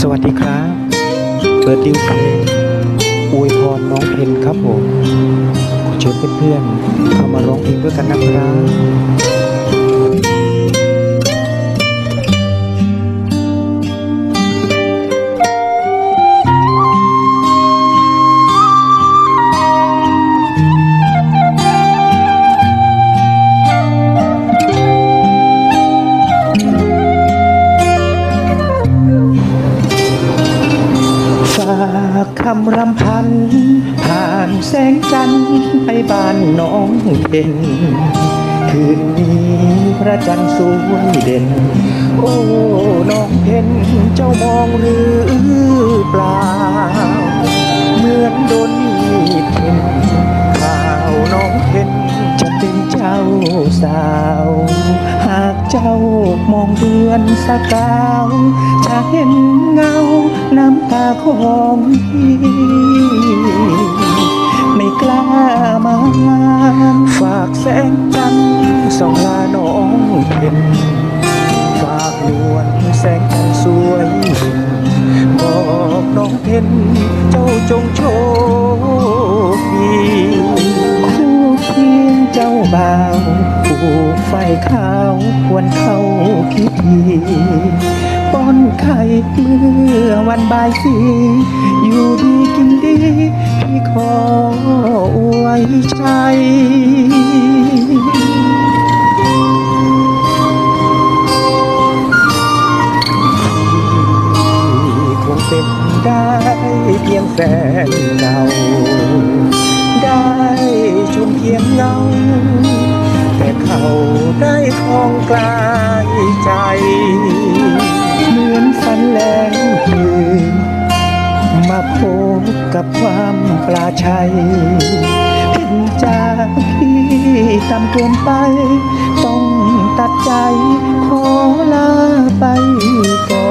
สวัสดีครับเปิดดิวเพลงอวยพรน้องเพนครับผมขอเชิญเพื่อนๆเข้ามาร้องเพลงด้วยกันนะครับากคำรำพัน ผ่านแสงจันทร์ไปบ้านน้องเด่นคืนนี้พระจันทร์สวยเด่น โอ้ น้องเพนเจ้ามองหรือเปล่า เหมือนโดนมีเพ่นข่าวน้องเพนจะเป็นเจ้าสาว หากเจ้ามองเดือนสกาว จะเห็นเงา น้ำตาของพี่ไม่กล้ามา ฝากแสงจันทร์ส่องลาน้องเพ็ญฝากนวลแสงจันทร์สวยบอกน้องเพ็ญเจ้าจงโชคดีคู่เคียงเจ้าบ่าวผูกไฟขาวควรเข้าพิธี ไข่เมื่อวันบ่ายสีอยู่ดีกินดีพี่ขออวยชัยคงเป็นได้เพียงแฟนเก่าได้ชมเพียงเงา แต่เขาได้คลองกลายใจ กับความปลาชัยผิดจากพี่ต่ำเกินไป ต้องตัดใจ ขอลาไปก่อ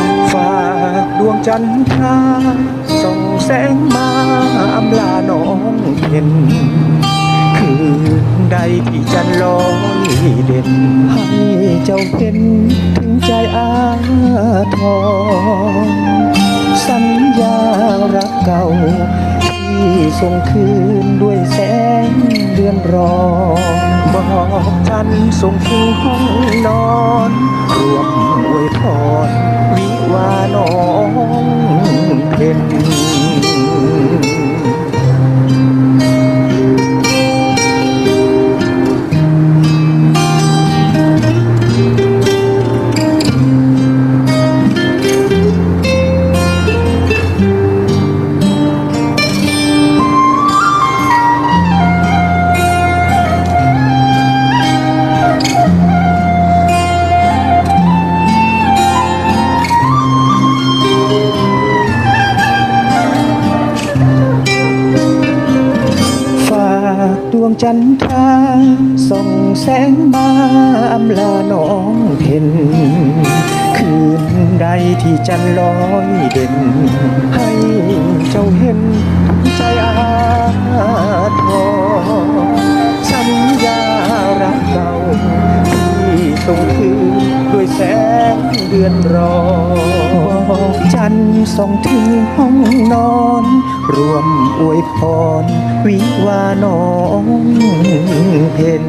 นฝากดวงจันทราส่องแสงมาอำลาน้องเพ็ญคืนใดที่จันร์ลอยเด่น ให้เจ้าเพ็ญถึงใจอาทรสัญญา รักเก่าที่ส่งคืนด้วยแสงเดือนรองบอกฉันส่งถึงห้องนอนรวมอวยพรวิวาน้องเพ็ญ ดวงจันทราส่องแสงมาอำลาน้องเพ็นคืนใดที่จันทร์ลอยเด่น ให้เจ้าเห็นใจอาทรสัญญารักเก่าที่ส่งคืนด้วยแสงเดือนรอบอน ส่งถึงห้องนอน รวมอวยพร วิวาน้องเพน